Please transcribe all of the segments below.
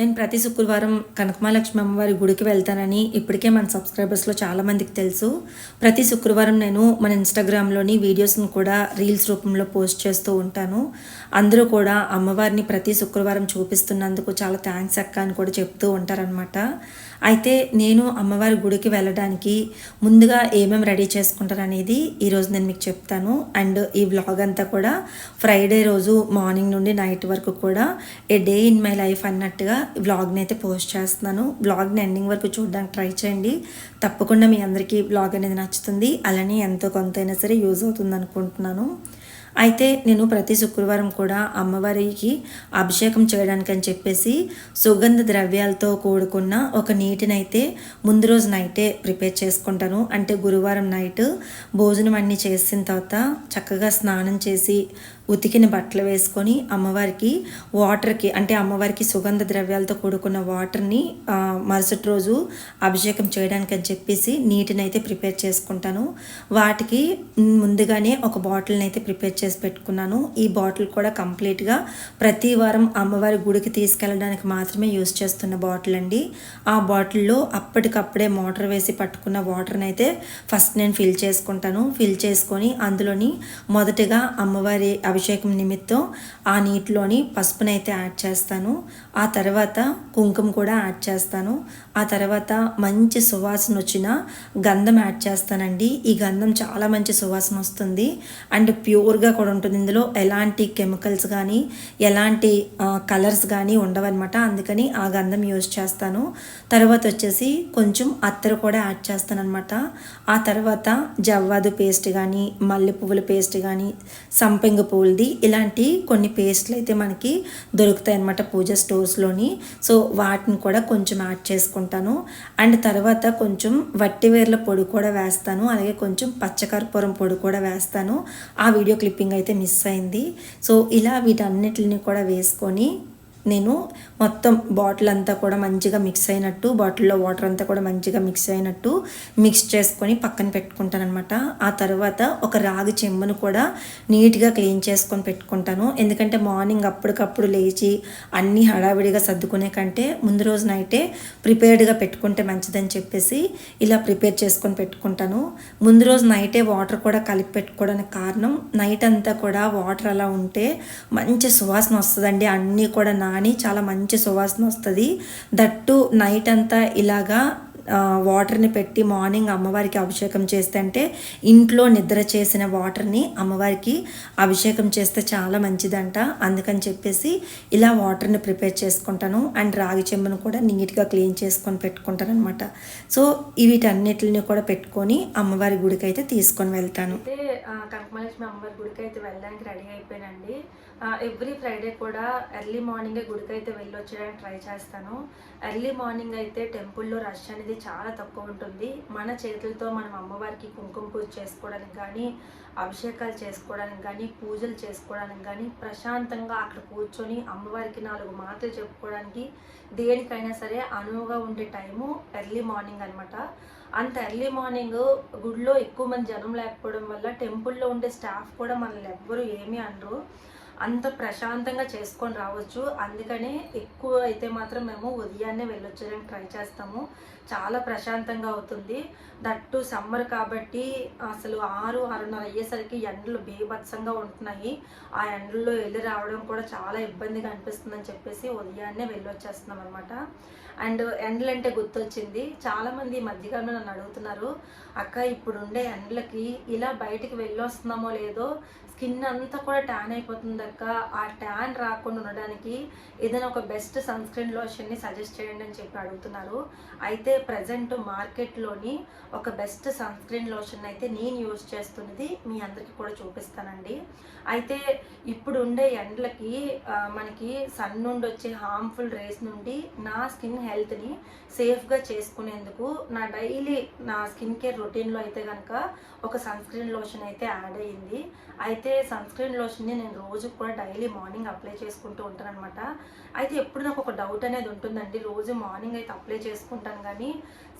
నేను ప్రతి శుక్రవారం కనకమాలక్ష్మి అమ్మవారి గుడికి వెళ్తానని ఇప్పటికే మన సబ్స్క్రైబర్స్లో చాలామందికి తెలుసు. ప్రతి శుక్రవారం నేను మన ఇన్స్టాగ్రామ్లోని వీడియోస్ని కూడా రీల్స్ రూపంలో పోస్ట్ చేస్తూ ఉంటాను. అందరూ కూడా అమ్మవారిని ప్రతి శుక్రవారం చూపిస్తున్నందుకు చాలా థ్యాంక్స్ అక్క అని కూడా చెప్తూ ఉంటారనమాట అయితే నేను అమ్మవారి గుడికి వెళ్ళడానికి ముందుగా ఏమేమి రెడీ చేసుకుంటారనేది ఈరోజు నేను మీకు చెప్తాను. అండ్ ఈ వ్లాగ్ అంతా కూడా ఫ్రైడే రోజు మార్నింగ్ నుండి నైట్ వరకు కూడా a day in my life అన్నట్టుగా వ్లాగ్ని అయితే పోస్ట్ చేస్తున్నాను. వ్లాగ్ని ఎండింగ్ వరకు చూడడానికి ట్రై చేయండి. తప్పకుండా మీ అందరికీ వ్లాగ్ అనేది నచ్చుతుంది. అలానే ఎంతో కొంతైనా సరే యూజ్ అవుతుంది అనుకుంటున్నాను. అయితే నేను ప్రతి శుక్రవారం కూడా అమ్మవారికి అభిషేకం చేయడానికి అని చెప్పేసి సుగంధ ద్రవ్యాలతో కూడుకున్న ఒక నీటినైతే ముందు రోజు నైటే ప్రిపేర్ చేసుకుంటాను. అంటే గురువారం నైట్ భోజనం అన్నీ చేసిన తర్వాత చక్కగా స్నానం చేసి ఉతికిన బట్టలు వేసుకొని అమ్మవారికి వాటర్కి అంటే అమ్మవారికి సుగంధ ద్రవ్యాలతో కూడుకున్న వాటర్ని మరుసటి రోజు అభిషేకం చేయడానికి అని చెప్పేసి నీటిని అయితే ప్రిపేర్ చేసుకుంటాను. వాటికి ముందుగానే ఒక బాటిల్ని అయితే ప్రిపేర్ చేసి పెట్టుకున్నాను. ఈ బాటిల్ కూడా కంప్లీట్గా ప్రతి వారం అమ్మవారి గుడికి తీసుకెళ్ళడానికి మాత్రమే యూస్ చేస్తున్న బాటిల్ అండి. ఆ బాటిల్లో అప్పటికప్పుడే మోటార్ వేసి పట్టుకున్న వాటర్ని అయితే ఫస్ట్ నేను ఫిల్ చేసుకుంటాను. ఫిల్ చేసుకొని అందులోని మొదటగా అమ్మవారి అభిషేకం అభిషేకం నిమిత్తం ఆ నీటిలోని పసుపునైతే యాడ్ చేస్తాను. ఆ తర్వాత కుంకుమ కూడా యాడ్ చేస్తాను. ఆ తర్వాత మంచి సువాసన వచ్చిన గంధం యాడ్ చేస్తానండి. ఈ గంధం చాలా మంచి సువాసన వస్తుంది. అండ్ ప్యూర్గా కూడా ఉంటుంది. ఇందులో ఎలాంటి కెమికల్స్ కానీ ఎలాంటి కలర్స్ కానీ ఉండవన్నమాట. అందుకని ఆ గంధం యూజ్ చేస్తాను. తర్వాత వచ్చేసి కొంచెం అత్తరు కూడా యాడ్ చేస్తాను అనమాట ఆ తర్వాత జవ్వాదు పేస్ట్ కానీ మల్లె పువ్వుల పేస్ట్ కానీ సంపెంగ పువ్వులది ఇలాంటి కొన్ని పేస్ట్లు అయితే మనకి దొరుకుతాయి అన్నమాట పూజ స్టోర్స్లోని. సో వాటిని కూడా కొంచెం యాడ్ చేసుకుంటాను. అండ్ తర్వాత కొంచెం వట్టివేర్ల పొడి కూడా వేస్తాను. అలాగే కొంచెం పచ్చకర్పూరం పొడి కూడా వేస్తాను. ఆ వీడియో క్లిప్పింగ్ అయితే మిస్ అయింది. సో ఇలా వీటన్నిటిని కూడా వేసుకొని నేను మొత్తం బాటిల్ అంతా కూడా మంచిగా మిక్స్ అయినట్టు బాటిల్లో వాటర్ అంతా కూడా మంచిగా మిక్స్ అయినట్టు మిక్స్ చేసుకొని పక్కన పెట్టుకుంటాను అనమాట ఆ తర్వాత ఒక రాగి చెంబును కూడా నీట్గా క్లీన్ చేసుకొని పెట్టుకుంటాను. ఎందుకంటే మార్నింగ్ అప్పటికప్పుడు లేచి అన్నీ హడావిడిగా సర్దుకునే కంటే ముందు రోజు నైటే ప్రిపేర్డ్గా పెట్టుకుంటే మంచిదని చెప్పేసి ఇలా ప్రిపేర్ చేసుకొని పెట్టుకుంటాను. ముందు రోజు నైటే వాటర్ కూడా కలిపి పెట్టుకోవడానికి కారణం నైట్ అంతా కూడా వాటర్ అలా ఉంటే మంచి సువాసన వస్తుందండి. అన్నీ కూడా నాని చాలా మంచి సువాసన వస్తుంది. దట్టు నైట్ అంతా ఇలాగా వాటర్ని పెట్టి మార్నింగ్ అమ్మవారికి అభిషేకం చేస్తే అంటే ఇంట్లో నిద్ర చేసిన వాటర్ని అమ్మవారికి అభిషేకం చేస్తే చాలా మంచిదంట. అందుకని చెప్పేసి ఇలా వాటర్ని ప్రిపేర్ చేసుకుంటాను. అండ్ రాగి చెంబును కూడా నీట్గా క్లీన్ చేసుకొని పెట్టుకుంటాను అనమాట సో వీటన్నిటిని కూడా పెట్టుకొని అమ్మవారి గుడికి అయితే తీసుకొని వెళ్తాను. అయితే అమ్మవారి గుడికి అయితే వెళ్ళడానికి రెడీ అయిపోయానండి. ఎవ్రీ ఫ్రైడే కూడా ఎర్లీ మార్నింగే గుడికి అయితే వెళ్ళి ట్రై చేస్తాను. ఎర్లీ మార్నింగ్ అయితే టెంపుల్లో రష్ అనేది చాలా తక్కువ ఉంటుంది. మన చేతులతో మనం అమ్మవారికి కుంకుమ పూజ చేసుకోవడానికి కానీ అభిషేకాలు చేసుకోవడానికి కానీ పూజలు చేసుకోవడానికి కానీ ప్రశాంతంగా అక్కడ కూర్చొని అమ్మవారికి నాలుగు మాటలు చెప్పుకోవడానికి దేనికైనా సరే అనువుగా ఉండే టైము ఎర్లీ మార్నింగ్ అనమాట అంత ఎర్లీ మార్నింగ్ గుడిలో ఎక్కువ మంది జనం లేకపోవడం వల్ల టెంపుల్లో ఉండే స్టాఫ్ కూడా మనల్ని ఎవ్వరు ఏమీ అనరు. అంత ప్రశాంతంగా చేసుకొని రావచ్చు. అందుకనే ఎక్కువ అయితే మాత్రం మేము ఉదయాన్నే వెళ్ళొచ్చడానికి ట్రై చేస్తాము. చాలా ప్రశాంతంగా అవుతుంది. దట్టు సమ్మర్ కాబట్టి అసలు ఆరు ఆరున్నర అయ్యేసరికి ఎండలు బీభత్సంగా ఉంటున్నాయి. ఆ ఎండల్లో వెళ్ళి రావడం కూడా చాలా ఇబ్బందిగా అనిపిస్తుందని చెప్పేసి ఉదయాన్నే వెళ్ళొచ్చేస్తున్నాం అనమాట అండ్ ఎండలు అంటే గుర్తొచ్చింది. చాలామంది ఈ మధ్యకాలంలో నన్ను అడుగుతున్నారు అక్క ఇప్పుడు ఉండే ఎండలకి ఇలా బయటికి వెళ్ళొస్తున్నామో లేదో స్కిన్ అంతా కూడా ట్యాన్ అయిపోతుంది అక్క. ఆ ట్యాన్ రాకుండా ఉండడానికి ఏదైనా ఒక బెస్ట్ సన్ స్క్రీన్ లోషన్ని సజెస్ట్ చేయండి అని చెప్పి అడుగుతున్నారు. అయితే ప్రజెంట్ మార్కెట్లోని ఒక బెస్ట్ సన్ స్క్రీన్ లోషన్ అయితే నేను యూజ్ చేస్తున్నది మీ అందరికీ కూడా చూపిస్తానండి. అయితే ఇప్పుడు ఉండే ఎండలకి మనకి సన్ నుండి వచ్చే హార్మ్ఫుల్ రేస్ నుండి నా స్కిన్ హెల్త్ని సేఫ్గా చేసుకునేందుకు నా డైలీ నా స్కిన్ కేర్ రొటీన్లో అయితే కనుక ఒక సన్ స్క్రీన్ లోషన్ అయితే యాడ్ అయ్యింది. అయితే సన్ స్క్రీన్ లోషన్ని నేను రోజు కూడా డైలీ మార్నింగ్ అప్లై చేసుకుంటూ ఉంటాను అనమాట అయితే ఎప్పుడు నాకు ఒక డౌట్ అనేది ఉంటుందండి రోజు మార్నింగ్ అయితే అప్లై చేసుకుంటాను కానీ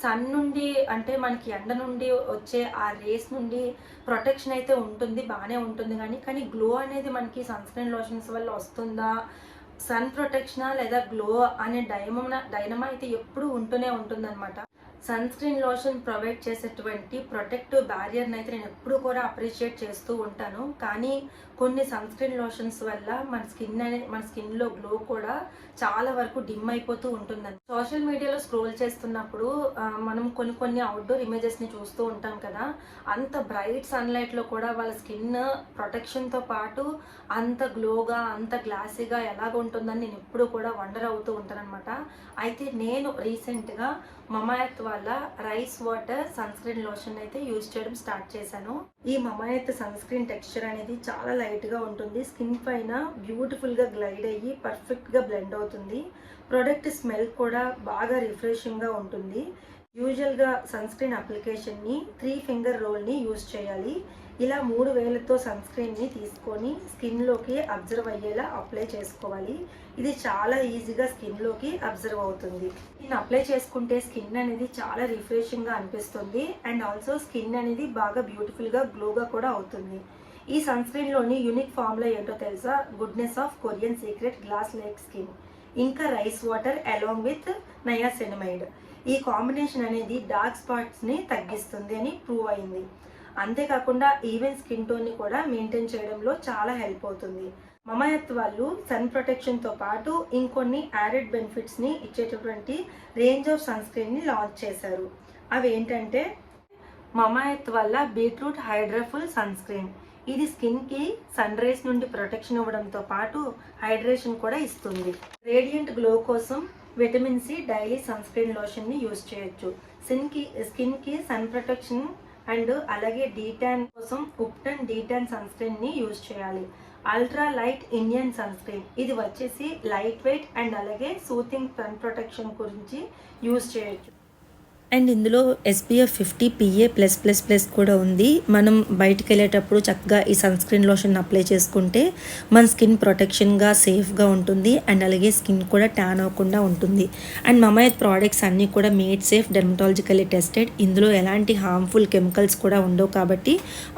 సన్ నుండి అంటే మనకి ఎండ నుండి వచ్చే ఆ రేస్ నుండి ప్రొటెక్షన్ అయితే ఉంటుంది బాగానే ఉంటుంది కానీ కానీ గ్లో అనేది మనకి సన్ స్క్రీన్ లోషన్స్ వల్ల వస్తుందా? సన్ ప్రొటెక్షనా లేదా గ్లో అనే డైనమా డైనమా అయితే ఎప్పుడు ఉంటూనే ఉంటుందన్నమాట. సన్ స్క్రీన్ లోషన్ ప్రొవైడ్ చేసేటువంటి ప్రొటెక్టివ్ బ్యారియర్ని అయితే నేను ఎప్పుడు కూడా అప్రిషియేట్ చేస్తూ ఉంటాను. కానీ కొన్ని సన్ స్క్రీన్ లోషన్స్ వల్ల మన స్కిన్ అనే మన స్కిన్లో గ్లో కూడా చాలా వరకు డిమ్ అయిపోతూ ఉంటుందండి. సోషల్ మీడియాలో స్క్రోల్ చేస్తున్నప్పుడు మనం కొన్ని కొన్ని అవుట్డోర్ ఇమేజెస్ని చూస్తూ ఉంటాం కదా అంత బ్రైట్ సన్లైట్లో కూడా వాళ్ళ స్కిన్ ప్రొటెక్షన్తో పాటు అంత గ్లోగా అంత గ్లాసీగా ఎలాగ ఉంటుందని నేను ఎప్పుడు కూడా వండర్ అవుతూ ఉంటాను అనమాట అయితే నేను రీసెంట్గా మమాయత్ వాళ్ళ rice water sunscreen lotion అయితే యూజ్ చేయడం స్టార్ట్ చేశాను. ఈ మమాయత్ సన్ స్క్రీన్ టెక్స్చర్ అనేది చాలా లైట్గా ఉంటుంది. స్కిన్ పైన బ్యూటిఫుల్గా గ్లైడ్ అయ్యి పర్ఫెక్ట్గా బ్లెండ్ అవుతుంది. ప్రోడక్ట్ స్మెల్ కూడా బాగా రిఫ్రెషింగ్గా ఉంటుంది. యూజువల్గా సన్ స్క్రీన్ అప్లికేషన్ని త్రీ ఫింగర్ రోల్ని యూజ్ చేయాలి. ఇలా మూడు వేలతో సన్ స్క్రీన్ని తీసుకొని స్కిన్లోకి అబ్జర్వ్ అయ్యేలా అప్లై చేసుకోవాలి. ఇది చాలా ఈజీగా స్కిన్లోకి అబ్జర్వ్ అవుతుంది. దీన్ని అప్లై చేసుకుంటే స్కిన్ అనేది చాలా రిఫ్రెషింగ్గా అనిపిస్తుంది. అండ్ ఆల్సో స్కిన్ అనేది బాగా బ్యూటిఫుల్గా గ్లోగా కూడా అవుతుంది. ఈ సన్ స్క్రీన్లోని యూనిక్ ఫార్ములా ఏంటో తెలుసా? Goodness of Korean secret glass like skin. ఇంకా rice water along with niacinamide. ఈ కాంబినేషన్ అనేది డార్క్ స్పాట్స్ని తగ్గిస్తుంది అని ప్రూవ్ అయింది. అంతేకాకుండా ఈవెన్ స్కిన్ టోన్ని కూడా మెయింటైన్ చేయడంలో చాలా హెల్ప్ అవుతుంది. మమయత్ వాళ్ళు సన్ ప్రొటెక్షన్తో పాటు ఇంకొన్ని యాడెడ్ బెనిఫిట్స్ని ఇచ్చేటటువంటి రేంజ్ ఆఫ్ సన్ స్క్రీన్ని లాంచ్ చేశారు. అవి ఏంటంటే మమాయత్ వల్ల బీట్రూట్ హైడ్రాఫుల్ సన్ స్క్రీన్ ఇది స్కిన్కి సన్ రేస్ నుండి ప్రొటెక్షన్ ఇవ్వడంతో పాటు హైడ్రేషన్ కూడా ఇస్తుంది. రేడియంట్ గ్లో కోసం vitamin C daily sunscreen లోషన్ని యూజ్ చేయొచ్చు. స్కిన్కి స్కిన్కి సన్ ప్రొటెక్షన్ అండ్ అలాగే డీటాన్ కోసం ఉప్టన్ డీటాన్ సన్ స్క్రీన్ని యూజ్ చేయాలి. Ultra light Indian sunscreen. ఇది వచ్చేసి లైట్ వెయిట్ అండ్ అలాగే సూతింగ్ సన్ ప్రొటెక్షన్ గురించి యూజ్ చేయొచ్చు. అండ్ ఇందులో SPF fifty PA plus plus plus కూడా ఉంది. మనం బయటికి వెళ్ళేటప్పుడు చక్కగా ఈ సన్ స్క్రీన్ లోషన్ అప్లై చేసుకుంటే మన స్కిన్ ప్రొటెక్షన్గా సేఫ్గా ఉంటుంది. అండ్ అలాగే స్కిన్ కూడా ట్యాన్ అవ్వకుండా ఉంటుంది. అండ్ మమాయత్ ప్రోడక్ట్స్ అన్నీ కూడా మేడ్ సేఫ్ డెర్మటాలజికల్లీ టెస్టెడ్. ఇందులో ఎలాంటి హార్మ్ఫుల్ కెమికల్స్ కూడా ఉండవు కాబట్టి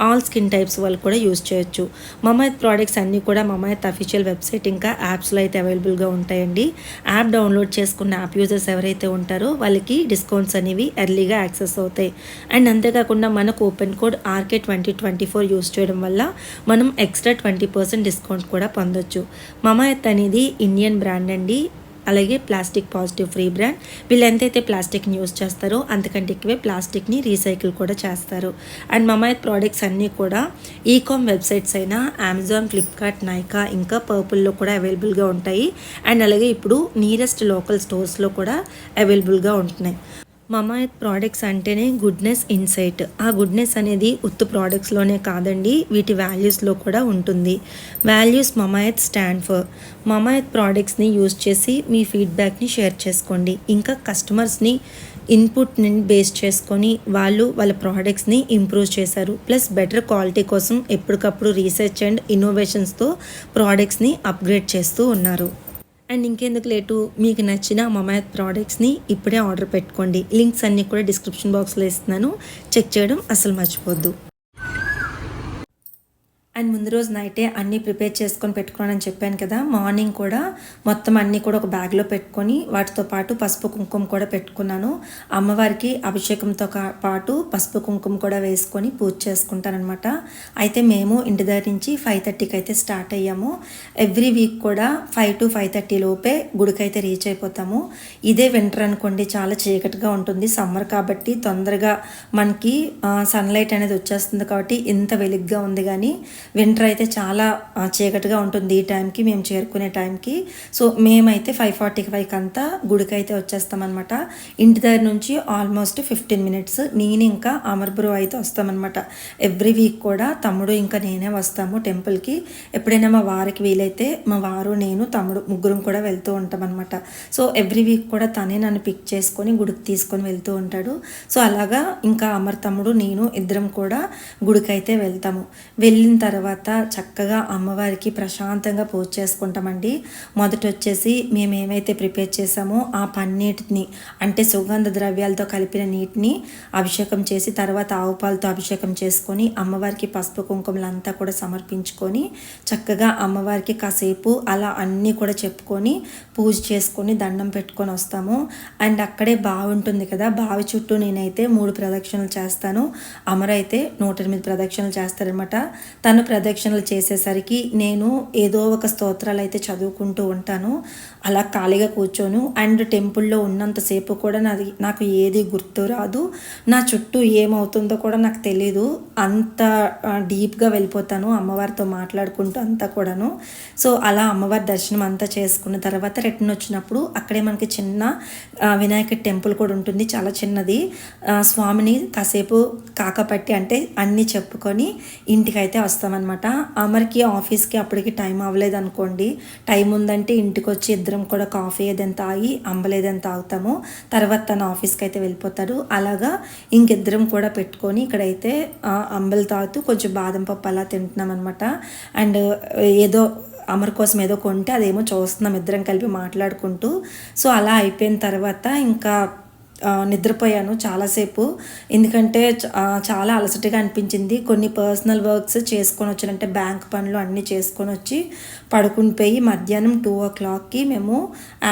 ఆల్ స్కిన్ టైప్స్ వాళ్ళు కూడా యూస్ చేయొచ్చు. మమాయత్ ప్రోడక్ట్స్ అన్నీ కూడా మమాయత్ అఫీషియల్ వెబ్సైట్ ఇంకా యాప్స్లో అయితే అవైలబుల్గా ఉంటాయండి. యాప్ డౌన్లోడ్ చేసుకున్న యాప్ యూజర్స్ ఎవరైతే ఉంటారో వాళ్ళకి డిస్కౌంట్స్ అనేవి ఎర్లీగా యాక్సెస్ అవుతాయి. అండ్ అంతేకాకుండా మనకు open code R K twenty twenty four use చేయడం వల్ల మనం ఎక్స్ట్రా ట్వంటీ పర్సెంట్ డిస్కౌంట్ కూడా పొందొచ్చు. మమాయత్ అనేది ఇండియన్ బ్రాండ్ అండి. అలాగే ప్లాస్టిక్ పాజిటివ్ ఫ్రీ బ్రాండ్ వీళ్ళు ఎంతైతే ప్లాస్టిక్ని యూస్ చేస్తారో అంతకంటే ఎక్కువే ప్లాస్టిక్ని రీసైకిల్ కూడా చేస్తారు. అండ్ మమాయత్ ప్రోడక్ట్స్ అన్నీ కూడా ఈకామ్ వెబ్సైట్స్ అయినా అమెజాన్ ఫ్లిప్కార్ట్ నైకా ఇంకా పర్పుల్లో కూడా అవైలబుల్గా ఉంటాయి. అండ్ అలాగే ఇప్పుడు నియరెస్ట్ లోకల్ స్టోర్స్లో కూడా అవైలబుల్గా ఉంటున్నాయి. మమాయత్ ప్రోడక్ట్స్ అంటేనే గుడ్నెస్ ఇన్సైట్ ఆ గుడ్నెస్ అనేది ఉత్తు ప్రోడక్ట్స్లోనే కాదండి వీటి వాల్యూస్లో కూడా ఉంటుంది. Values Mamaearth stand for Mamaearth ప్రోడక్ట్స్ని use చేసి మీ ఫీడ్బ్యాక్ని షేర్ చేసుకోండి. ఇంకా కస్టమర్స్ని ఇన్పుట్ని బేస్ చేసుకొని వాళ్ళు వాళ్ళ ప్రోడక్ట్స్ని ఇంప్రూవ్ చేశారు. ప్లస్ బెటర్ క్వాలిటీ కోసం ఎప్పటికప్పుడు రీసెర్చ్ అండ్ ఇన్నోవేషన్స్తో ప్రోడక్ట్స్ని అప్గ్రేడ్ చేస్తూ ఉన్నారు. అండ్ ఇంకెందుకు లేటు? మీకు నచ్చిన మమాయత్ ప్రోడక్ట్స్ని ఇప్పుడే ఆర్డర్ పెట్టుకోండి. లింక్స్ అన్నీ కూడా డిస్క్రిప్షన్ బాక్స్లో ఇస్తున్నాను. చెక్ చేయడం అసలు మర్చిపోద్దు. అండ్ ముందు రోజు నైటే అన్నీ ప్రిపేర్ చేసుకొని పెట్టుకున్నానని చెప్పాను కదా మార్నింగ్ కూడా మొత్తం అన్నీ కూడా ఒక బ్యాగ్లో పెట్టుకొని వాటితో పాటు పసుపు కుంకుమ కూడా పెట్టుకున్నాను. అమ్మవారికి అభిషేకంతో పాటు పసుపు కుంకుమ కూడా వేసుకొని పూజ చేసుకుంటానమాట అయితే మేము ఇంటి దగ్గర నుంచి ఫైవ్ థర్టీకి అయితే స్టార్ట్ అయ్యాము. ఎవ్రీ వీక్ కూడా ఫైవ్ టు ఫైవ్ థర్టీ లోపే గుడికైతే రీచ్ అయిపోతాము. ఇదే వింటర్ అనుకోండి చాలా చీకటిగా ఉంటుంది. సమ్మర్ కాబట్టి తొందరగా మనకి సన్లైట్ అనేది వచ్చేస్తుంది కాబట్టి ఇంత వెలుగ్గా ఉంది కానీ వింటర్ అయితే చాలా చీకటిగా ఉంటుంది ఈ టైంకి మేము చేరుకునే టైంకి. సో మేమైతే ఫైవ్ ఫార్టీ ఫైవ్కి అంతా గుడికి అయితే వచ్చేస్తామన్నమాట. ఇంటి దగ్గర నుంచి ఆల్మోస్ట్ ఫిఫ్టీన్ మినిట్స్ నేను ఇంకా అమర్ అయితే వస్తామన్నమాట. ఎవ్రీ వీక్ కూడా తమ్ముడు ఇంకా నేనే వస్తాము టెంపుల్కి. ఎప్పుడైనా మా వారికి వీలైతే మా వారు నేను తమ్ముడు ముగ్గురం కూడా వెళ్తూ ఉంటామన్నమాట. సో ఎవ్రీ వీక్ కూడా తనే నన్ను పిక్ చేసుకొని గుడికి తీసుకొని వెళ్తూ ఉంటాడు. సో అలాగా ఇంకా అమర్ తమ్ముడు నేను ఇద్దరం కూడా గుడికి అయితే వెళ్తాము. వెళ్ళిన తర్వాత తర్వాత చక్కగా అమ్మవారికి ప్రశాంతంగా పూజ చేసుకుంటామండి. మొదట వచ్చేసి మేము ఏమైతే ప్రిపేర్ చేసామో ఆ పన్నీటిని అంటే సుగంధ ద్రవ్యాలతో కలిపిన నీటిని అభిషేకం చేసి తర్వాత ఆవు పాలతో అభిషేకం చేసుకొని అమ్మవారికి పసుపు కుంకుమలంతా కూడా సమర్పించుకొని చక్కగా అమ్మవారికి కాసేపు అలా అన్నీ కూడా చెప్పుకొని పూజ చేసుకొని దండం పెట్టుకొని వస్తాము. అండ్ అక్కడే బావి ఉంటుంది కదా బావి చుట్టూ నేనైతే మూడు ప్రదక్షిణలు చేస్తాను. అమరైతే నూట ఎనిమిది ప్రదక్షిణలు చేస్తారనమాట తను ప్రదక్షిణలు చేసేసరికి నేను ఏదో ఒక స్తోత్రాలు అయితే చదువుకుంటూ ఉంటాను. అలా ఖాళీగా కూర్చోను. అండ్ టెంపుల్లో ఉన్నంతసేపు కూడా నాది నాకు ఏది గుర్తు రాదు. నా చుట్టూ ఏమవుతుందో కూడా నాకు తెలీదు. అంత డీప్గా వెళ్ళిపోతాను అమ్మవారితో మాట్లాడుకుంటూ అంతా కూడాను. సో అలా అమ్మవారి దర్శనం అంతా చేసుకున్న తర్వాత రిటర్న్ వచ్చినప్పుడు అక్కడే మనకి చిన్న వినాయక టెంపుల్ కూడా ఉంటుంది. చాలా చిన్నది. స్వామిని కాసేపు కాకపట్టి అంటే అన్నీ చెప్పుకొని ఇంటికైతే వస్తామన్నమాట. అమర్కి ఆఫీస్కి అప్పటికి టైం అవ్వలేదు అనుకోండి టైం ఉందంటే ఇంటికి వచ్చి ఇద్దరు ఇద్దరం కూడా కాఫీ ఏదైనా తాగి అంబలేదని తాగుతాము. తర్వాత తన ఆఫీస్కి అయితే వెళ్ళిపోతాడు. అలాగా ఇంకిద్దరం కూడా పెట్టుకొని ఇక్కడైతే అంబలు తాగుతూ కొంచెం బాదం పప్పు అలా తింటున్నాం అనమాట అండ్ ఏదో అమర్ కోసం ఏదో కొంటే అదేమో చూస్తున్నాం. ఇద్దరం కలిపి మాట్లాడుకుంటూ. సో అలా అయిపోయిన తర్వాత ఇంకా నిద్రపోయాను చాలాసేపు. ఎందుకంటే చాలా అలసటగా అనిపించింది. కొన్ని పర్సనల్ వర్క్స్ చేసుకొని వచ్చానంటే బ్యాంక్ పనులు అన్నీ చేసుకొని వచ్చి పడుకుని పోయి మధ్యాహ్నం టూ ఓ క్లాక్కి మేము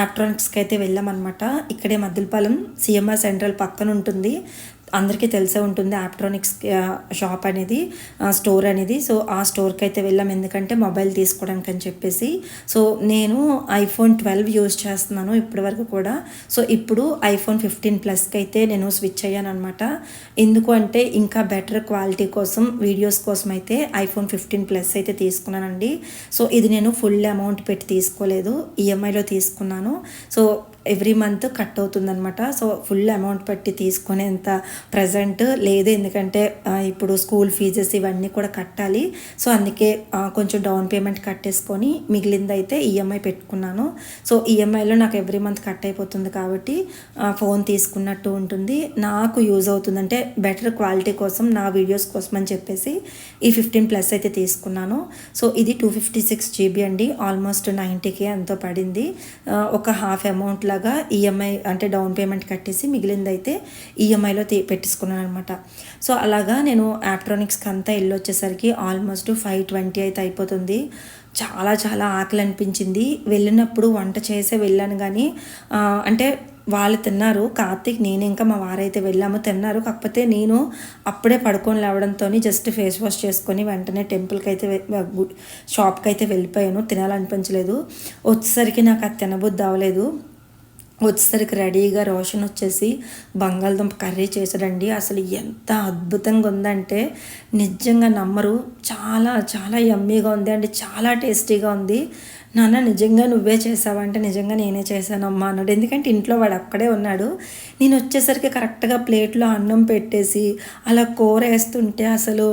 ఆప్ట్రానిక్స్కి అయితే వెళ్ళామన్నమాట. ఇక్కడే మద్దిలపాలెం సిఎంఆర్ సెంట్రల్ పక్కన ఉంటుంది అందరికీ తెలిసే ఉంటుంది ఆప్ట్రానిక్స్ షాప్ అనేది స్టోర్ అనేది. సో ఆ స్టోర్కి అయితే వెళ్ళాం. ఎందుకంటే మొబైల్ తీసుకోవడానికి అని చెప్పేసి. సో నేను ఐఫోన్ ట్వెల్వ్ యూజ్ చేస్తున్నాను ఇప్పటి వరకు కూడా. సో ఇప్పుడు ఐఫోన్ ఫిఫ్టీన్ ప్లస్కి అయితే నేను స్విచ్ అయ్యాను అనమాట ఎందుకు అంటే ఇంకా బెటర్ క్వాలిటీ కోసం వీడియోస్ కోసం అయితే ఐఫోన్ ఫిఫ్టీన్ ప్లస్ అయితే తీసుకున్నానండి. సో ఇది నేను ఫుల్ అమౌంట్ పెట్టి తీసుకోలేదు. ఈఎంఐలో తీసుకున్నాను. సో ఎవ్రీ మంత్ కట్ అవుతుందనమాట సో ఫుల్ అమౌంట్ పెట్టి తీసుకునేంత ప్రజెంట్ లేదు. ఎందుకంటే ఇప్పుడు స్కూల్ ఫీజెస్ ఇవన్నీ కూడా కట్టాలి. సో అందుకే కొంచెం డౌన్ పేమెంట్ కట్టేసుకొని మిగిలింది అయితే ఈఎంఐ పెట్టుకున్నాను. సో ఈఎంఐలో నాకు ఎవ్రీ మంత్ కట్ అయిపోతుంది కాబట్టి ఫోన్ తీసుకున్నట్టు ఉంటుంది. నాకు యూజ్ అవుతుందంటే బెటర్ క్వాలిటీ కోసం నా వీడియోస్ కోసం అని చెప్పేసి ఈ ఫిఫ్టీన్ ప్లస్ అయితే తీసుకున్నాను. సో ఇది టూ ఫిఫ్టీ సిక్స్ జీబీ అండి. ఆల్మోస్ట్ నైంటీకే ఎంతో పడింది. ఒక హాఫ్ అమౌంట్ లాగా ఈఎంఐ అంటే డౌన్ పేమెంట్ కట్టేసి మిగిలింది అయితే ఈఎంఐలో తీ అనమాట సో అలాగా నేను ఎలక్ట్రానిక్స్కి అంతా వెళ్ళి వచ్చేసరికి ఆల్మోస్ట్ ఫైవ్ ట్వంటీ అయితే అయిపోతుంది. చాలా చాలా ఆకలి అనిపించింది వెళ్ళినప్పుడు వంట చేసే వెళ్ళాను కానీ అంటే వాళ్ళు తిన్నారు. కార్తీక్ నేను ఇంకా మా వారైతే వెళ్ళాము తిన్నారు. కాకపోతే నేను అప్పుడే పడుకొని లేవడంతో జస్ట్ ఫేస్ వాష్ చేసుకొని వెంటనే టెంపుల్కి అయితే షాప్కి అయితే వెళ్ళిపోయాను. తినాలనిపించలేదు. వచ్చేసరికి నాకు అది తినబుద్ధి అవ్వలేదు. వచ్చేసరికి రెడీగా రోషన్ వచ్చేసి బంగాళదుంప కర్రీ చేశాడండి. అసలు ఎంత అద్భుతంగా ఉందంటే నిజంగా నమ్మరు. చాలా చాలా యమ్మీగా ఉంది అండి. చాలా టేస్టీగా ఉంది. నాన్న నిజంగా నువ్వే చేసావంటే నిజంగా నేనే చేశాను అన్నాడు. ఎందుకంటే ఇంట్లో వాడు అక్కడే ఉన్నాడు. నేను వచ్చేసరికి కరెక్ట్గా ప్లేట్లో అన్నం పెట్టేసి అలా కూర వేస్తుంటే అసలు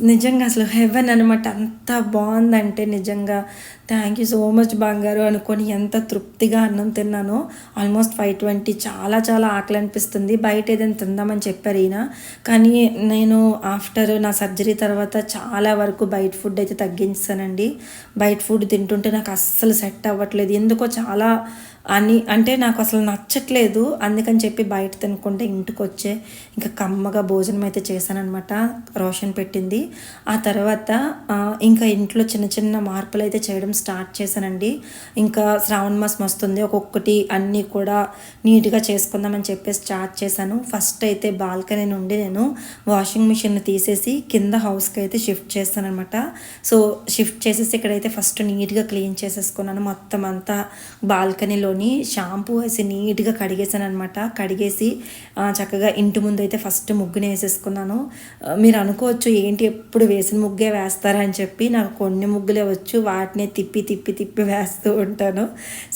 నిజంగా అసలు హెవెన్ అనమాట అంత బాగుందంటే నిజంగా. థ్యాంక్ యూ సో మచ్ బంగారు అనుకొని ఎంత తృప్తిగా అన్నం తిన్నానో. ఆల్మోస్ట్ ఫైవ్ ట్వంటీ చాలా చాలా ఆకలి అనిపిస్తుంది. బయట ఏదైనా తిందామని చెప్పారు ఈయన. కానీ నేను ఆఫ్టర్ నా సర్జరీ తర్వాత చాలా వరకు బయట ఫుడ్ అయితే తగ్గించానండి. బయట ఫుడ్ తింటుంటే నాకు అస్సలు సెట్ అవ్వట్లేదు. ఎందుకో చాలా అని అంటే నాకు అసలు నచ్చట్లేదు. అందుకని చెప్పి బయట తినకుండా ఇంటికి వచ్చే ఇంకా కమ్మగా భోజనం అయితే చేశానమాట రోషన్ పెట్టింది. ఆ తర్వాత ఇంకా ఇంట్లో చిన్న చిన్న మార్పులు అయితే చేయడం స్టార్ట్ చేశానండి. ఇంకా శ్రావణ మాసం వస్తుంది. ఒక్కొక్కటి అన్నీ కూడా నీట్గా చేసుకుందామని చెప్పి స్టార్ట్ చేశాను. ఫస్ట్ అయితే బాల్కనీ నుండి నేను వాషింగ్ మిషన్ తీసేసి కింద హౌస్కి అయితే షిఫ్ట్ చేస్తాను అనమాట సో షిఫ్ట్ చేసేసి ఇక్కడైతే ఫస్ట్ నీట్గా క్లీన్ చేసేసుకున్నాను. మొత్తం అంతా బాల్కనీలో బాల్కనీలోని షాంపూ వేసి నీట్గా కడిగేసాను అనమాట కడిగేసి చక్కగా ఇంటి ముందు అయితే ఫస్ట్ ముగ్గునే వేసేసుకున్నాను. మీరు అనుకోవచ్చు ఏంటి ఎప్పుడు వేసిన ముగ్గే వేస్తారని చెప్పి నాకు కొన్ని ముగ్గులే వచ్చు వాటిని తిప్పి తిప్పి తిప్పి తిప్పి వేస్తూ ఉంటాను.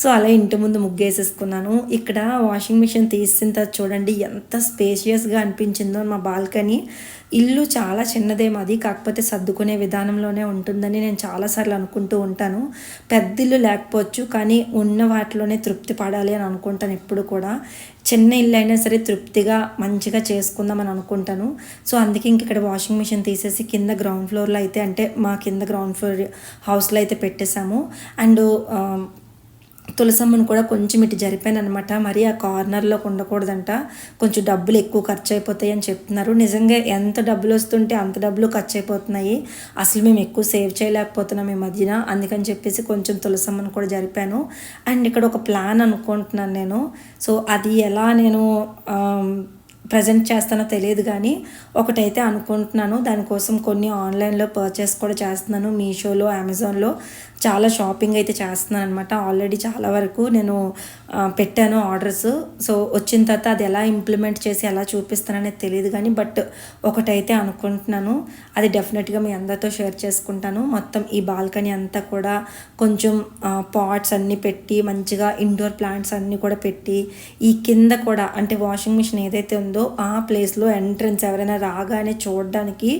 సో అలా ఇంటి ముందు ముగ్గేసేసుకున్నాను ఇక్కడ వాషింగ్ మిషన్ తీసిన తర్వాత చూడండి ఎంత స్పేషియస్గా అనిపించిందో మా బాల్కనీ. ఇల్లు చాలా చిన్నదే మాది కాకపోతే సర్దుకునే విధానంలోనే ఉంటుందని నేను చాలాసార్లు అనుకుంటూ ఉంటాను. పెద్ద ఇల్లు లేకపోవచ్చు కానీ ఉన్న వాటిలోనే తృప్తి పడాలి అని అనుకుంటాను ఎప్పుడు కూడా. చిన్న ఇల్లు అయినా సరే తృప్తిగా మంచిగా చేసుకుందామని అనుకుంటాను. సో అందుకే ఇంక ఇక్కడ వాషింగ్ మిషన్ తీసేసి కింద గ్రౌండ్ ఫ్లోర్లో అయితే అంటే మా కింద గ్రౌండ్ ఫ్లోర్ హౌస్లో అయితే పెట్టేశాము. అండ్ తులసమ్మను కూడా కొంచెం ఇటు జరిపాను అనమాట మరి ఆ కార్నర్లో ఉండకూడదంట. కొంచెం డబ్బులు ఎక్కువ ఖర్చు అయిపోతాయి అని చెప్తున్నారు. నిజంగా ఎంత డబ్బులు వస్తుంటే అంత డబ్బులు ఖర్చు అయిపోతున్నాయి అసలు మేము ఎక్కువ సేవ్ చేయలేకపోతున్నాం ఈ మధ్యన. అందుకని చెప్పేసి కొంచెం తులసమ్మను కూడా జరిపాను. అండ్ ఇక్కడ ఒక ప్లాన్ అనుకుంటున్నాను నేను. సో అది ఎలా నేను ప్రజెంట్ చేస్తానో తెలియదు కానీ ఒకటైతే అనుకుంటున్నాను. దానికోసం కొన్ని ఆన్లైన్లో పర్చేస్ కూడా చేస్తున్నాను. మీషోలో అమెజాన్లో. చాలా షాపింగ్ అయితే చేస్తున్నాను అనమాట ఆల్రెడీ చాలా వరకు నేను పెట్టాను ఆర్డర్స్. సో వచ్చిన తర్వాత అది ఎలా ఇంప్లిమెంట్ చేసి ఎలా చూపిస్తాననేది తెలియదు కానీ బట్ ఒకటైతే అనుకుంటున్నాను. అది డెఫినెట్గా మీ అందరితో షేర్ చేసుకుంటాను. మొత్తం ఈ బాల్కనీ అంతా కూడా కొంచెం పాట్స్ అన్నీ పెట్టి మంచిగా ఇండోర్ ప్లాంట్స్ అన్నీ కూడా పెట్టి ఈ కింద కూడా అంటే వాషింగ్ మిషన్ ఏదైతే ఉందో ఆ ప్లేస్లో ఎంట్రన్స్ ఎవరైనా రాగానే చూడడానికి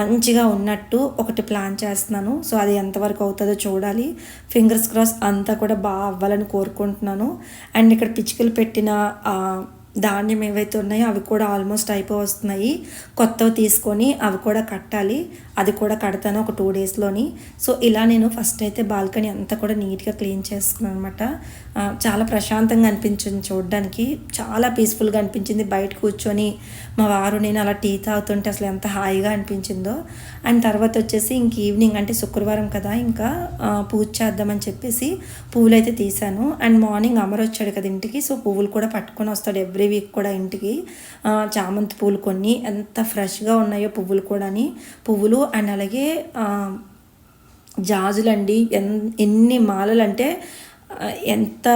మంచిగా ఉన్నట్టు ఒకటి ప్లాన్ చేస్తున్నాను. సో అది ఎంతవరకు అవుతుందో చూడాలి చూడాలి. ఫింగర్స్ క్రాస్ అంతా కూడా బాగా అవ్వాలని కోరుకుంటున్నాను. అండ్ ఇక్కడ పిచ్చుకలు పెట్టిన ధాన్యం ఏవైతే ఉన్నాయో అవి కూడా ఆల్మోస్ట్ అయిపో వస్తున్నాయి కొత్తవి తీసుకొని అవి కూడా కట్టాలి. అది కూడా కడతాను ఒక టూ డేస్లోని. సో ఇలా నేను ఫస్ట్ అయితే బాల్కనీ అంతా కూడా నీట్గా క్లీన్ చేసుకున్నాను అనమాట చాలా ప్రశాంతంగా అనిపించింది చూడడానికి. చాలా పీస్ఫుల్గా అనిపించింది బయట కూర్చొని మా వారు నేను అలా టీ తాగుతుంటే అసలు ఎంత హాయిగా అనిపించిందో. అండ్ తర్వాత వచ్చేసి ఇంక ఈవినింగ్ అంటే శుక్రవారం కదా ఇంకా పూజ చేద్దామని చెప్పేసి పువ్వులు అయితే తీశాను. అండ్ మార్నింగ్ అమర్ వచ్చాడు కదా ఇంటికి సో పువ్వులు కూడా పట్టుకొని వస్తాడు ఎవ్రీ వీక్ కూడా ఇంటికి. చామంతి పువ్వులు కొన్ని ఎంత ఫ్రెష్గా ఉన్నాయో పువ్వులు కూడాని. పువ్వులు అండ్ అలాగే జాజులండి ఎన్ ఎన్ని మాలలు అంటే ఎంత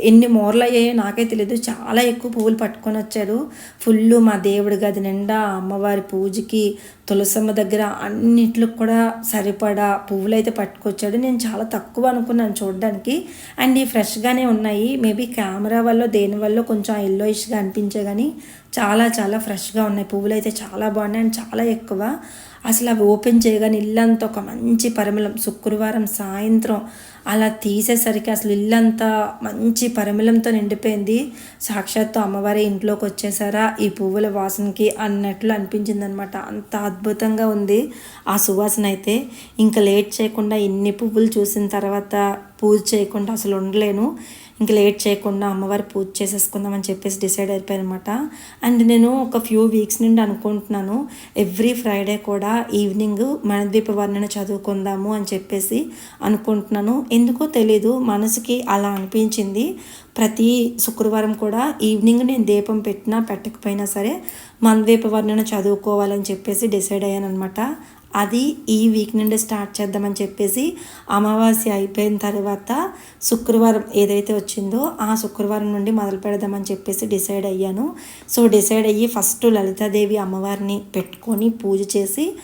ఎన్ని మూరలు అయ్యాయో నాకే తెలియదు చాలా ఎక్కువ పువ్వులు పట్టుకొని వచ్చాడు ఫుల్ మా దేవుడి గది నిండా అమ్మవారి పూజకి తులసమ్మ దగ్గర అన్నిట్లో కూడా సరిపడా పువ్వులు అయితే పట్టుకొచ్చాడు. నేను చాలా తక్కువ అనుకున్నాను చూడడానికి. అండ్ ఈ ఫ్రెష్గానే ఉన్నాయి. మేబీ కెమెరా వల్ల దేని వల్ల కొంచెం ఎల్లోయిష్గా అనిపించే కానీ చాలా చాలా ఫ్రెష్గా ఉన్నాయి. పువ్వులు అయితే చాలా బాగున్నాయి అండ్ చాలా ఎక్కువ. అసలు అవి ఓపెన్ చేయగానే ఇల్లంతా ఒక మంచి పరిమళం. శుక్రవారం సాయంత్రం అలా తీసేసరికి అసలు ఇల్లంతా మంచి పరిమళంతో నిండిపోయింది. సాక్షాత్తు అమ్మవారి ఇంట్లోకి వచ్చేసారా? ఈ పువ్వుల వాసనకి అన్నట్లు అనిపించింది అనమాట అంత అద్భుతంగా ఉంది ఆ సువాసన అయితే. ఇంకా లేట్ చేయకుండా ఇన్ని పువ్వులు చూసిన తర్వాత పూజ చేయకుండా అసలు ఉండలేను. ఇంక లేట్ చేయకుండా అమ్మవారి పూజ చేసేసుకుందామని చెప్పేసి డిసైడ్ అయిపోయాను అనమాట అండ్ నేను ఒక ఫ్యూ వీక్స్ నుండి అనుకుంటున్నాను ఎవ్రీ ఫ్రైడే కూడా ఈవినింగ్ మనద్వీప వర్ణన చదువుకుందాము అని చెప్పేసి అనుకుంటున్నాను. ఎందుకో తెలీదు మనసుకి అలా అనిపించింది. ప్రతి శుక్రవారం కూడా ఈవినింగ్ నేను దీపం పెట్టినా పెట్టకపోయినా సరే మనద్వీప వర్ణన చదువుకోవాలని చెప్పేసి డిసైడ్ అయ్యాను అనమాట అది ఈ వీక్ నుండి స్టార్ట్ చేద్దామని చెప్పేసి అమావాస్య అయిపోయిన తర్వాత శుక్రవారం ఏదైతే వచ్చిందో ఆ శుక్రవారం నుండి మొదలు పెడదామని చెప్పేసి డిసైడ్ అయ్యాను. సో డిసైడ్ అయ్యి ఫస్ట్ లలితాదేవి అమ్మవారిని పెట్టుకొని పూజ చేసి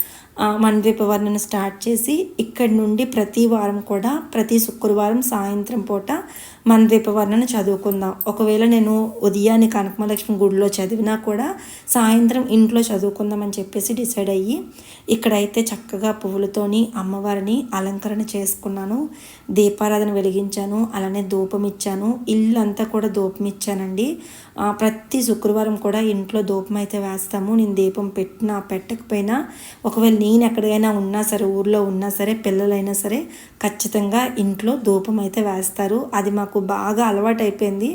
మన్వీప వర్ణన స్టార్ట్ చేసి ఇక్కడి నుండి ప్రతి వారం కూడా ప్రతి శుక్రవారం సాయంత్రం పూట మన్వీప వర్ణన చదువుకుందాం. ఒకవేళ నేను ఉదయాన్ని కనకమలక్ష్మి గుడిలో చదివినా కూడా సాయంత్రం ఇంట్లో చదువుకుందామని చెప్పేసి డిసైడ్ అయ్యి ఇక్కడైతే చక్కగా పువ్వులతోని అమ్మవారిని అలంకరణ చేసుకున్నాను. దీపారాధన వెలిగించాను. అలానే ధూపం ఇచ్చాను ఇల్లు అంతా కూడా ధూపం ఇచ్చానండి ప్రతి శుక్రవారం కూడా ఇంట్లో ధూపం అయితే వేస్తాము. నేను దీపం పెట్టినా పెట్టకపోయినా ఒకవేళ నేను ఎక్కడికైనా ఉన్నా సరే ఊర్లో ఉన్నా సరే పిల్లలైనా సరే ఖచ్చితంగా ఇంట్లో ధూపం అయితే వేస్తారు. అది మాకు నాకు బాగా అలవాటైపోయింది.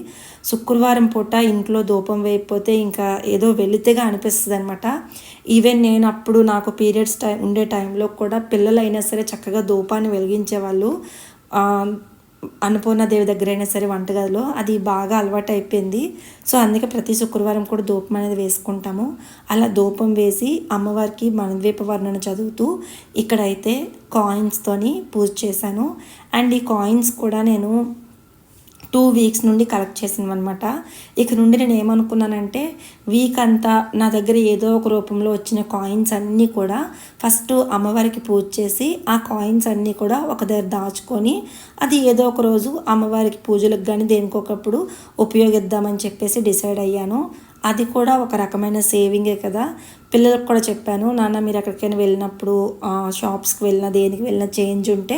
శుక్రవారం పూట ఇంట్లో ధూపం వేయకపోతే ఇంకా ఏదో వెళితేగా అనిపిస్తుంది అనమాట ఈవెన్ నేను అప్పుడు నాకు పీరియడ్స్ టైం ఉండే టైంలో కూడా పిల్లలైనా సరే చక్కగా ధూపాన్ని వెలిగించేవాళ్ళు. దగ్గర అయినా సరే వంటగదిలో. అది బాగా అలవాటు అయిపోయింది సో అందుకే ప్రతి శుక్రవారం కూడా ధూపం అనేది వేసుకుంటాము. అలా ధూపం వేసి అమ్మవారికి మనద్వీప వర్ణన చదువుతూ ఇక్కడైతే కాయిన్స్తోని పూజ చేశాను. అండ్ ఈ కాయిన్స్ కూడా నేను టూ వీక్స్ నుండి కలెక్ట్ చేసినవి అనమాట ఇక నుండి నేను ఏమనుకున్నానంటే వీక్ అంతా నా దగ్గర ఏదో ఒక రూపంలో వచ్చిన కాయిన్స్ అన్నీ కూడా ఫస్ట్ అమ్మవారికి పూజ చేసి ఆ కాయిన్స్ అన్నీ కూడా ఒక దగ్గర దాచుకొని అది ఏదో ఒక రోజు అమ్మవారికి పూజలకు కానీ దేనికొకప్పుడు ఉపయోగిద్దామని చెప్పేసి డిసైడ్ అయ్యాను. అది కూడా ఒక రకమైన సేవింగే కదా. పిల్లలకు కూడా చెప్పాను నాన్న మీరు ఎక్కడికైనా వెళ్ళినప్పుడు షాప్స్కి వెళ్ళినా దేనికి వెళ్ళినా చేంజ్ ఉంటే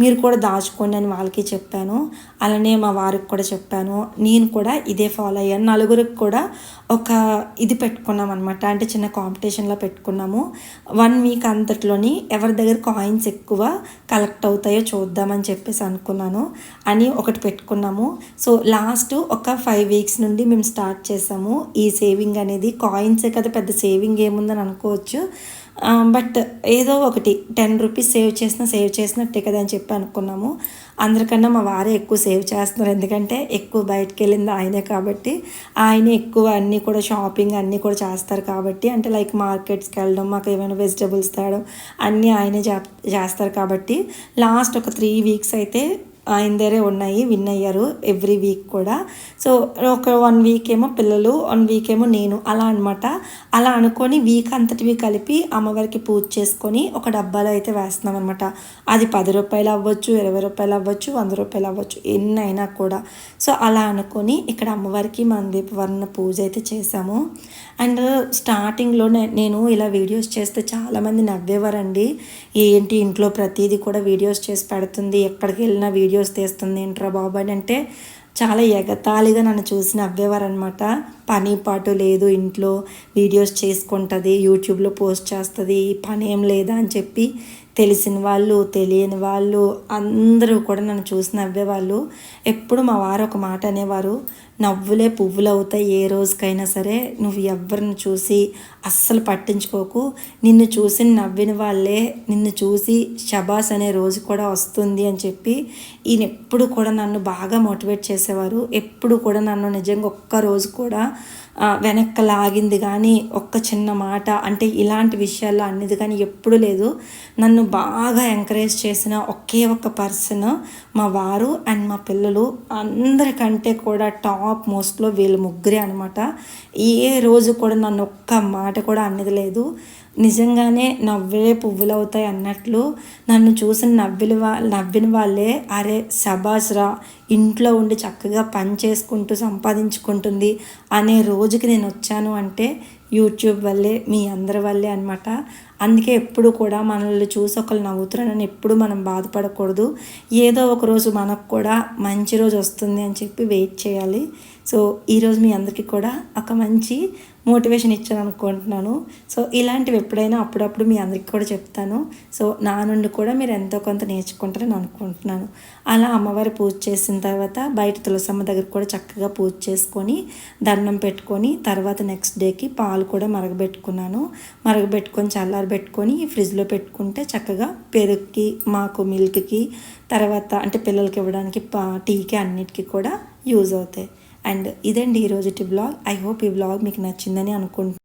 మీరు కూడా దాచుకోండి అని వాళ్ళకి చెప్పాను. అలానే మా వారికి కూడా చెప్పాను. నేను కూడా ఇదే ఫాలో అయ్యాను. నలుగురికి కూడా ఒక ఇది పెట్టుకున్నాం అనమాట అంటే చిన్న కాంపిటీషన్లో పెట్టుకున్నాము. వన్ వీక్ అంతట్లోని ఎవరి దగ్గర కాయిన్స్ ఎక్కువ కలెక్ట్ అవుతాయో చూద్దామని చెప్పేసి అనుకున్నాను. అని ఒకటి పెట్టుకున్నాము. సో లాస్ట్ ఒక ఫైవ్ వీక్స్ నుండి మేము స్టార్ట్ చేసాము. ఈ సేవింగ్ అనేది కాయిన్సే కదా పెద్ద సేవింగ్ ఏముందని అనుకోవచ్చు. బట్ ఏదో ఒకటి టెన్ రూపీస్ సేవ్ చేసినా సేవ్ చేసినట్టే కదా అని చెప్పి అనుకున్నాము. అందరికన్నా మా వారే ఎక్కువ సేవ్ చేస్తున్నారు. ఎందుకంటే ఎక్కువ బయటకు వెళ్ళింది ఆయనే కాబట్టి ఆయనే ఎక్కువ అన్నీ కూడా షాపింగ్ అన్నీ కూడా చేస్తారు కాబట్టి అంటే లైక్ మార్కెట్స్కి వెళ్ళడం మాకు ఏమైనా వెజిటబుల్స్ తేవడం అన్నీ ఆయనే చే- చేస్తారు కాబట్టి లాస్ట్ ఒక త్రీ వీక్స్ అయితే ఆయన దగ్గరే ఉన్నాయి విన్ అయ్యారు ఎవ్రీ వీక్ కూడా. సో ఒక వన్ వీక్ ఏమో పిల్లలు వన్ వీక్ ఏమో నేను అలా అనమాట అలా అనుకొని వీక్ అంతటివి కలిపి అమ్మవారికి పూజ చేసుకొని ఒక డబ్బాలో అయితే వేస్తున్నాం అనమాట అది పది రూపాయలు అవ్వచ్చు ఇరవై రూపాయలు అవ్వచ్చు వంద రూపాయలు అవ్వచ్చు ఎన్ని అయినా కూడా. సో అలా అనుకొని ఇక్కడ అమ్మవారికి మన దీపవర్ణ పూజ అయితే చేశాము. అండ్ స్టార్టింగ్లో నేను ఇలా వీడియోస్ చేస్తే చాలామంది నవ్వేవారండి. ఏంటి ఇంట్లో ప్రతిదీ కూడా వీడియోస్ చేసి పెడుతుంది ఎక్కడికి వెళ్ళినా వీడియోస్ తీస్తుంది ఏంట్రా బాబు అని అంటే చాలా ఎగతాళిగా నన్ను చూసి నవ్వేవారనమాట పని పాటు లేదు ఇంట్లో వీడియోస్ చేసుకుంటుంది యూట్యూబ్లో పోస్ట్ చేస్తుంది పని ఏం లేదా అని చెప్పి తెలిసిన వాళ్ళు తెలియని వాళ్ళు అందరూ కూడా నన్ను చూసి నవ్వేవాళ్ళు. ఎప్పుడు మా వారు ఒక మాట అనేవారు నవ్వులే పువ్వులు అవుతాయి ఏ రోజుకైనా సరే. నువ్వు ఎవరిని చూసి అస్సలు పట్టించుకోకు. నిన్ను చూసి నవ్విన వాళ్ళే నిన్ను చూసి షబాస్ అనే రోజు కూడా వస్తుంది అని చెప్పి ఈయన ఎప్పుడు కూడా నన్ను బాగా మోటివేట్ చేసేవారు. ఎప్పుడు కూడా నన్ను నిజంగా ఒక్క రోజు కూడా వెనక్కి లాగింది కానీ ఒక్క చిన్న మాట అంటే ఇలాంటి విషయాల్లో అన్నిది కానీ ఎప్పుడు లేదు. నన్ను బాగా ఎంకరేజ్ చేసిన ఒకే ఒక్క పర్సన్ మా వారు అండ్ మా పిల్లలు అందరికంటే కూడా టాప్ మోస్ట్లో వీళ్ళు ముగ్గురే అనమాట ఏ రోజు కూడా నన్ను ఒక్క మాట కూడా అన్నది లేదు. నిజంగానే నవ్వే పువ్వులు అవుతాయి అన్నట్లు నన్ను చూసిన నవ్విన వా నవ్విన వాళ్ళే అరే సబాస్రా ఇంట్లో ఉండి చక్కగా పని చేసుకుంటూ సంపాదించుకుంటుంది అనే రోజుకి నేను వచ్చాను అంటే యూట్యూబ్ వల్లే మీ అందరి వల్లే అనమాట అందుకే ఎప్పుడు కూడా మనల్ని చూసి ఒకళ్ళు నవ్వుతున్నారని ఎప్పుడు మనం బాధపడకూడదు. ఏదో ఒక రోజు మనకు కూడా మంచి రోజు వస్తుంది అని చెప్పి వెయిట్ చేయాలి. సో ఈరోజు మీ అందరికీ కూడా ఒక మంచి మోటివేషన్ ఇచ్చాను అనుకుంటున్నాను సో ఇలాంటివి ఎప్పుడైనా అప్పుడప్పుడు మీ అందరికి కూడా చెప్తాను. సో నా నుండి కూడా మీరు ఎంతో కొంత నేర్చుకుంటారని అనుకుంటున్నాను. అలా అమ్మవారి పూజ చేసిన తర్వాత బయట తులసమ్మ దగ్గర కూడా చక్కగా పూజ చేసుకొని దండం పెట్టుకొని తర్వాత నెక్స్ట్ డేకి పాలు కూడా మరగబెట్టుకున్నాను. మరగబెట్టుకొని చల్లారబెట్టుకొని ఫ్రిడ్జ్లో పెట్టుకుంటే చక్కగా పెరుగుకి మాకు మిల్క్కి తర్వాత అంటే పిల్లలకి ఇవ్వడానికి పా టీకి అన్నిటికీ కూడా యూజ్ అవుతాయి. అండ్ ఇదండి ఈరోజు బ్లాగ్. ఐ హోప్ ఈ బ్లాగ్ మీకు నచ్చిందని అనుకుంటున్నాను.